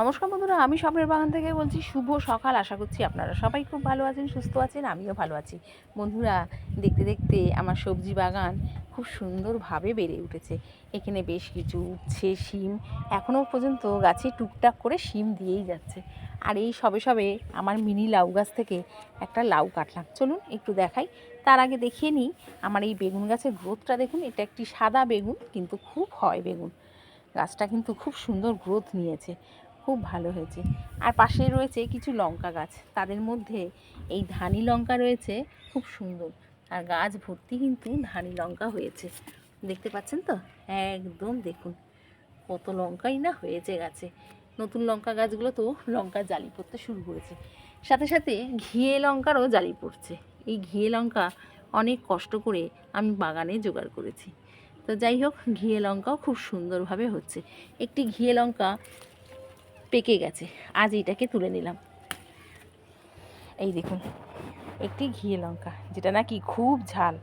নমস্কার বন্ধুরা, আমি স্বপ্নের বাগান থেকে বলছি, শুভ সকাল। আশা করছি আপনারা সবাই খুব ভালো আছেন, সুস্থ আছেন, আমিও ভালো আছি। বন্ধুরা, দেখতে দেখতে আমার সবজি বাগান খুব সুন্দরভাবে বেড়ে উঠেছে। এখানে বেশ কিছু উঠছে শিম এখনও পর্যন্ত গাছে টুকটাক করে শিম দিয়েই যাচ্ছে। আর এই সবে সবে আমার মিনি লাউ গাছ থেকে একটা লাউ কাটলাম। চলুন একটু দেখাই। তার আগে দেখিয়ে নিই, আমার এই বেগুন গাছের গ্রোথটা দেখুন। এটা একটি সাদা বেগুন, কিন্তু খুব হয় বেগুন। গাছটা কিন্তু খুব সুন্দর গ্রোথ নিয়েছে। খুব ভালো হয়েছে। আর পাশে রয়েছে কিছু লঙ্কা গাছ। তাদের মধ্যে এই ধানি লঙ্কা রয়েছে, খুব সুন্দর। আর গাছ ভর্তি কিন্তু ধানি লঙ্কা হয়েছে। দেখতে পাচ্ছেন তো? একদম দেখুন, কত লঙ্কাই না হয়েছে গাছে। নতুন লঙ্কা গাছগুলো তো লঙ্কা জালি পড়তে শুরু করেছে। সাথে সাথে ঘিয়ে লঙ্কারও জালি পড়ছে। এই ঘিয়ে লঙ্কা অনেক কষ্ট করে আমি বাগানে জোগাড় করেছি। তো যাই হোক, ঘিয়ে লঙ্কাও খুব সুন্দরভাবে হচ্ছে। একটি ঘিয়ে লঙ্কা পেকে গেছে। আজ এটাকে তুলে নিলাম। এই দেখুন, একটি ঘিয়ে লঙ্কা, যেটা নাকি খুব ঝাল।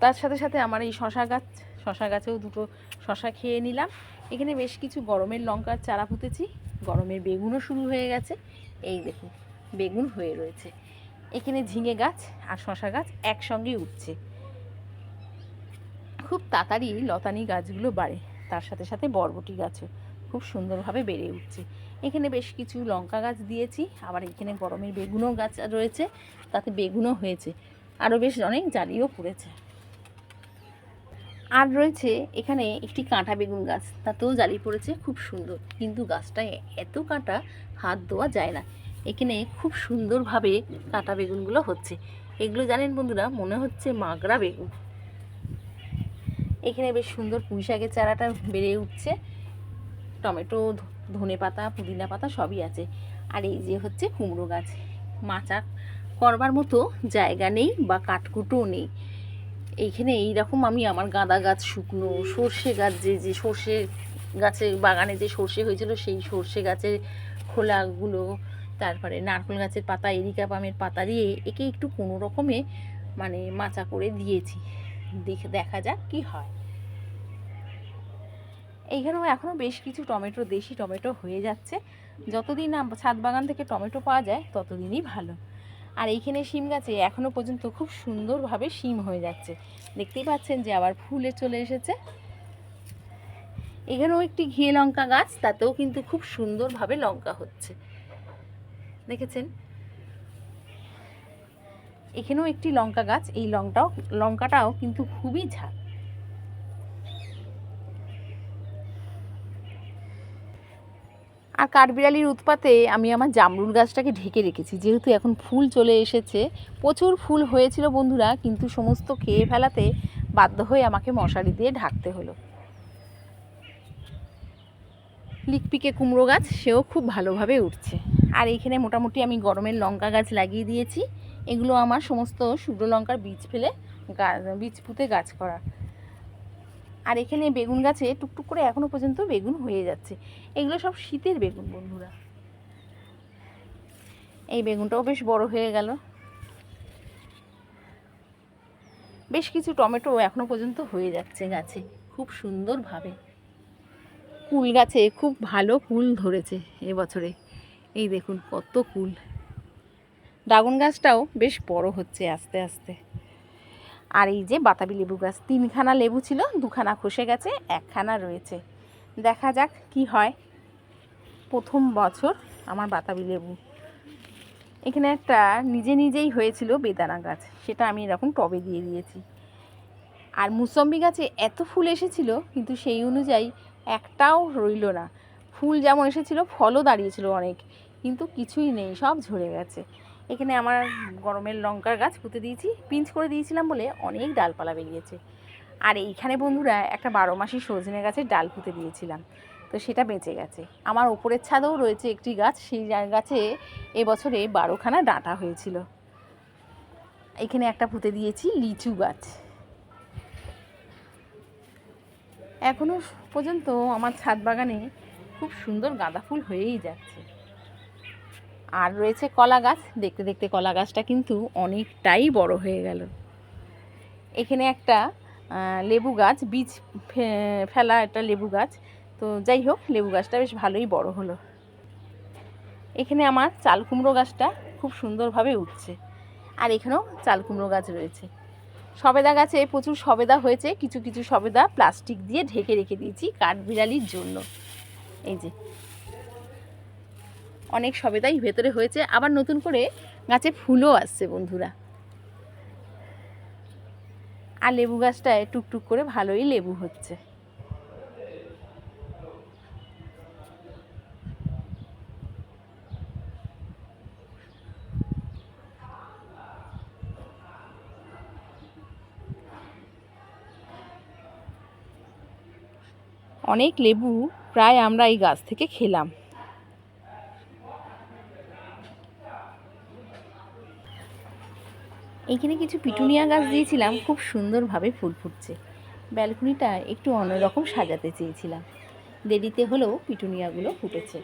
তার সাথে সাথে আমার এই শশা গাছ, শশা গাছেও দুটো শশা খেয়ে নিলাম। এখানে বেশ কিছু গরমের লঙ্কার চারা পুঁতেছি। গরমের বেগুনও শুরু হয়ে গেছে। এই দেখুন, বেগুন হয়ে রয়েছে। এখানে ঝিঙে গাছ আর শশা গাছ একসঙ্গে উঠছে। খুব তাড়াতাড়ি লতানি গাছগুলো বাড়ে। তার সাথে সাথে বরবটি গাছও। খুব সুন্দরভাবে বেড়ে উঠছে। এখানে বেশ কিছু লঙ্কা গাছ দিয়েছি, আবার এখানে গরমের বেগুনও গাছ রয়েছে, তাতে বেগুনও হয়েছে। আরও বেশ অনেক জালিও পড়েছে। আর রয়েছে এখানে একটি কাঁটা বেগুন গাছ, তাতেও জালি পড়েছে, খুব সুন্দর। কিন্তু গাছটায় এত কাঁটা হাত দেওয়া যায় না। এখানে খুব সুন্দরভাবে কাঁটা বেগুনগুলো হচ্ছে। এগুলো জানেন বন্ধুরা, মনে হচ্ছে মাগরা বেগুন। এখানে বেশ সুন্দর পুঁই শাকের চারাটা বেড়ে উঠছে। টমেটো ধনে পাতা, পুদিনা পাতা সবই আছে। আর এই যে হচ্ছে কুমড়ো গাছ, মাচা করবার মতো জায়গা নেই বা কাঠকুটোও নেই। এইখানে এইরকম আমি আমার গাঁদা গাছ, শুকনো সর্ষে গাছ, যে যে সর্ষে গাছে বাগানে যে সর্ষে হয়েছিল সেই সর্ষে গাছের খোলাগুলো, তারপরে নারকেল গাছের পাতা, এরিকা পামের পাতা দিয়ে একে একটু কোনো রকমে মানে মাচা করে দিয়েছি। দেখে, দেখা যাক কি হয়। এইখানেও এখনও বেশ কিছু টমেটো, দেশি টমেটো হয়ে যাচ্ছে। যতদিন না ছাদ বাগান থেকে টমেটো পাওয়া যায়, ততদিনই ভালো। আর এইখানে শিম গাছে এখনও পর্যন্ত খুব সুন্দরভাবে শিম হয়ে যাচ্ছে। দেখতেই পাচ্ছেন যে আবার ফুলে চলে এসেছে। এখানেও একটি ঘিয়ে লঙ্কা গাছ, তাতেও কিন্তু খুব সুন্দরভাবে লঙ্কা হচ্ছে। দেখেছেন? এখানেও একটি লঙ্কা গাছ, এই লঙ্কাটাও লঙ্কাটাও কিন্তু খুবই ঝাল। আর কাঠবিড়ালির উৎপাতে আমি আমার জামরুল গাছটাকে ঢেকে রেখেছি। যেহেতু এখন ফুল চলে এসেছে, প্রচুর ফুল হয়েছিল বন্ধুরা, কিন্তু সমস্ত খেয়ে ফেলাতে বাধ্য হয়ে আমাকে মশারি দিয়ে ঢাকতে হলো। লিকপিকে কুমড়ো গাছ, সেও খুব ভালোভাবে উঠছে। আর এইখানে মোটামুটি আমি গরমের লঙ্কা গাছ লাগিয়ে দিয়েছি। এগুলো আমার সমস্ত শুকনো লঙ্কার বীজ ফেলে বীজ পুঁতে গাছ করা। আর এখানে বেগুন গাছে টুকটুক করে এখনও পর্যন্ত বেগুন হয়ে যাচ্ছে। এগুলো সব শীতের বেগুন বন্ধুরা। এই বেগুনটাও বেশ বড় হয়ে গেল। বেশ কিছু টমেটো এখনও পর্যন্ত হয়ে যাচ্ছে গাছে, খুব সুন্দরভাবে। কুল গাছে খুব ভালো কুল ধরেছে এবছরে। এই দেখুন কত কুল ড্রাগন গাছটাও বেশ বড় হচ্ছে আস্তে আস্তে। আর এই যে বাতাবি লেবু গাছ, তিনখানা লেবু ছিল, দুখানা খসে গেছে, একখানা রয়েছে। দেখা যাক কি হয়। প্রথম বছর আমার বাতাবি লেবু। এখানে একটা নিজে নিজেই হয়েছিল বেদানা গাছ, সেটা আমি এরকম টবে দিয়ে দিয়েছি। আর মুসম্বি গাছে এত ফুল এসেছিল, কিন্তু সেই অনুযায়ী একটাও রইল না। ফুল যেমন এসেছিল, ফলও দাঁড়িয়েছিল অনেক, কিন্তু কিছুই নেই, সব ঝরে গেছে। এখানে আমার গরমের লঙ্কার গাছ পুঁতে দিয়েছি, পিঞ্চ করে দিয়েছিলাম বলে অনেক ডালপালা বেরিয়েছে। আর এইখানে বন্ধুরা একটা বারো মাসি সজনে গাছের ডাল পুঁতে দিয়েছিলাম, তো সেটা বেঁচে গেছে। আমার ওপরের ছাদেও রয়েছে একটি গাছ, সেই গাছে এবছরে বারোখানা ডাঁটা হয়েছিল। এখানে একটা পুঁতে দিয়েছি লিচু গাছ। এখনও পর্যন্ত আমার ছাদ বাগানে খুব সুন্দর গাঁদা ফুল হয়েই যাচ্ছে। আর রয়েছে কলা গাছ। দেখতে দেখতে কলা গাছটা কিন্তু অনেকটাই বড় হয়ে গেল। এখানে একটা লেবু গাছ, বীজ ফেলা একটা লেবু গাছ। তো যাই হোক, লেবু গাছটা বেশ ভালোই বড় হলো। এখানে আমার চাল কুমড়ো গাছটা খুব সুন্দরভাবে উঠছে। আর এখানেও চাল কুমড়ো গাছ রয়েছে। সবেদা গাছে প্রচুর সবেদা হয়েছে। কিছু কিছু সবেদা প্লাস্টিক দিয়ে ঢেকে রেখে দিয়েছি কাঠবিড়ালির জন্য। এই যে অনেক সবেদাই ভেতরে হয়েছে। আবার নতুন করে গাছে ফুলও আসছে বন্ধুরা। আর লেবু গাছটায় টুকটুক করে ভালোই লেবু হচ্ছে। অনেক লেবু প্রায় আমরা এই গাছ থেকে খেলাম। এইখানে কিছু পিটুনিয়া গাছ দিয়েছিলাম, খুব সুন্দরভাবে ফুল ফুটছে। ব্যালকনিটা একটু অন্যরকম সাজাতে চেয়েছিলাম। দেরিতে হলেও পিটুনিয়াগুলো ফুটেছে।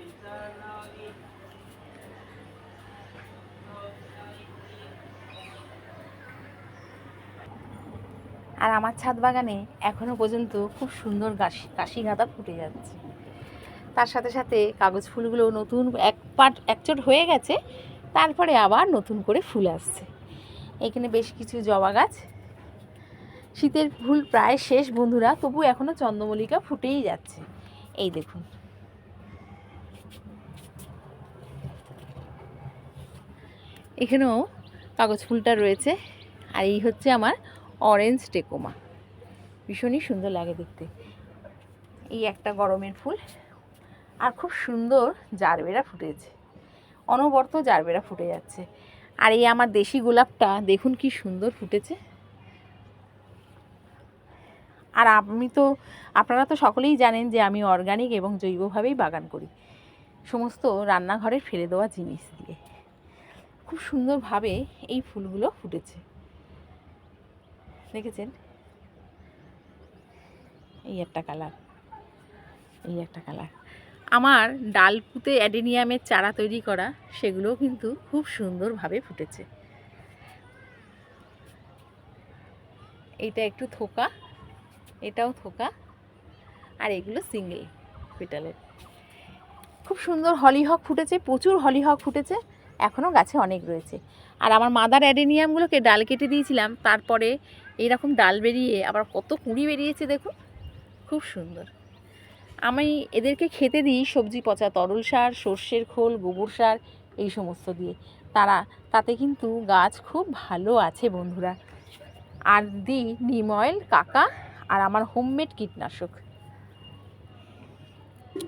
আর আমার ছাদ বাগানে এখনও পর্যন্ত খুব সুন্দর কাশি কাশি গাঁদা ফুটে যাচ্ছে। তার সাথে সাথে কাগজ ফুলগুলো নতুন এক পাট একচোট হয়ে গেছে, তারপরে আবার নতুন করে ফুল আসছে। এখানে বেশ কিছু জবা গাছ। শীতের ফুল প্রায় শেষ, বন্ধুরা। তবু এখনও চন্দ্রমল্লিকা ফুটেই যাচ্ছে। এই দেখুন। এখানেও কাগজ ফুলটা রয়েছে। আর এই হচ্ছে আমার অরেঞ্জ টেকোমা ভীষণই সুন্দর লাগে দেখতে। এই একটা গরমের ফুল। আর খুব সুন্দর জারবেরা ফুটেছে। অনবরত জারবেরা ফুটে যাচ্ছে। আর এই আমার দেশি গোলাপটা, দেখুন কি সুন্দর ফুটেছে। আর আমি তো, আপনারা তো সকলেই জানেন যে আমি অর্গানিক এবং জৈবভাবেই বাগান করি। সমস্ত রান্নাঘরের ফেলে দেওয়া জিনিস দিয়ে। খুব সুন্দরভাবে এই ফুলগুলো ফুটেছে। দেখেছেন? এই একটা কালার এই একটা কালার আমার ডাল পুঁতে অ্যাডেনিয়ামের চারা তৈরি করা সেগুলোও কিন্তু খুব সুন্দরভাবে ফুটেছে। এটা একটু থোকা, এটাও থোকা, আর এগুলো সিঙ্গেল পেটালের। খুব সুন্দর হলিহক ফুটেছে, প্রচুর হলিহক ফুটেছে, এখনও গাছে অনেক রয়েছে। আর আমার মাদার অ্যাডেনিয়ামগুলোকে ডাল কেটে দিয়েছিলাম, তারপরে এইরকম ডাল বেরিয়ে আবার কত কুঁড়ি বেরিয়েছে দেখুন, খুব সুন্দর। আমি এদেরকে খেতে দিই সবজি পচা, তরল সার, সর্ষের খোল, গোবর সার, এই সমস্ত দিয়ে। তারা, তাতে কিন্তু গাছ খুব ভালো আছে বন্ধুরা। আর দিই নিম কাকা আর আমার হোমমেড কীটনাশক।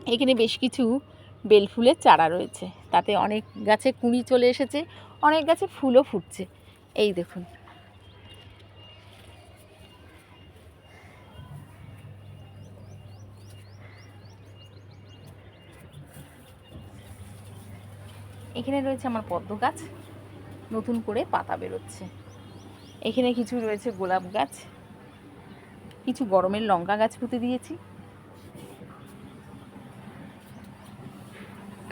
এখানে বেশ কিছু বেল ফুলের চারা রয়েছে। তাতে অনেক গাছে কুঁড়ি চলে এসেছে, অনেক গাছে ফুলও ফুটছে। এই দেখুন। এখানে রয়েছে আমার পদ্ম গাছ। নতুন করে পাতা বেরোচ্ছে। এখানে কিছু রয়েছে গোলাপ গাছ। কিছু গরমের লঙ্কা গাছ পুঁতে দিয়েছি।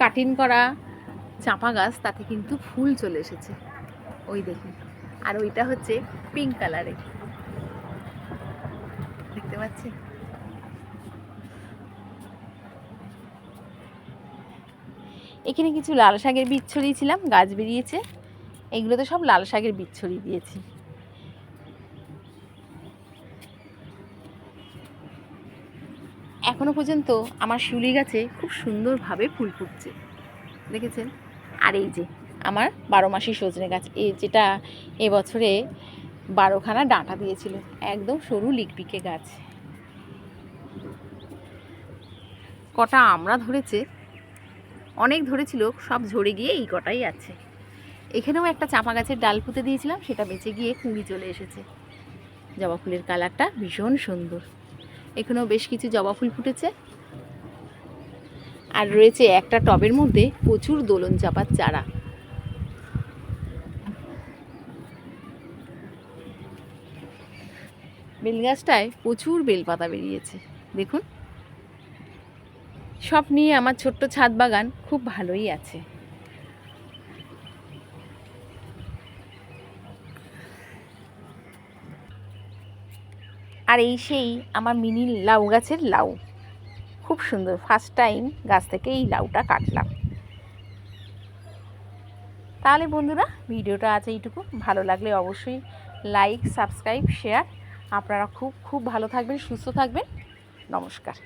কাটিং করা চাপা গাছ, তাতে কিন্তু ফুল চলে এসেছে। ওই দেখুন। আর ওইটা হচ্ছে পিঙ্ক কালারের দেখতে পাচ্ছি এখানে কিছু লাল শাকের বীজ ছড়িয়েছিলাম গাছ বেরিয়েছে। এগুলোতে সব লাল শাকের বীজ ছড়িয়ে দিয়েছি। এখনও পর্যন্ত আমার শিউলি গাছে খুব সুন্দরভাবে ফুল ফুটছে। দেখেছেন? আর এই যে, আমার বারো মাসি সজনে গাছ এই যেটা এবছরে বারোখানা ডাঁটা দিয়েছিল, একদম সরু লিকপিকে গাছ। কটা আমরা ধরেছে অনেক ধরেছিল, সব ঝরে গিয়ে এই কটাই আছে। এখানেও একটা চাপা গাছের ডাল পুঁতে দিয়েছিলাম, সেটা বেঁচে গিয়ে কুঁড়ি চলে এসেছে। জবা ফুলের কালারটা ভীষণ সুন্দর। এখানেও বেশ কিছু জবা ফুল ফুটেছে। আর রয়েছে একটা টবের মধ্যে প্রচুর দোলন চাপার চারা। বেল গাছটায় প্রচুর বেলপাতা বেরিয়েছে। দেখুন। সব নিয়ে আমার ছোট্ট ছাদ বাগান খুব ভালোই আছে। আর এই সেই আমার মিনি লাউ গাছের লাউ। খুব সুন্দর ফার্স্ট টাইম গাছ থেকে এই লাউটা কাটলাম। তাহলে বন্ধুরা, ভিডিওটা আছে এইটুকু। ভালো লাগলে অবশ্যই লাইক সাবস্ক্রাইব শেয়ার আপনারা খুব খুব ভালো থাকবেন, সুস্থ থাকবেন। নমস্কার।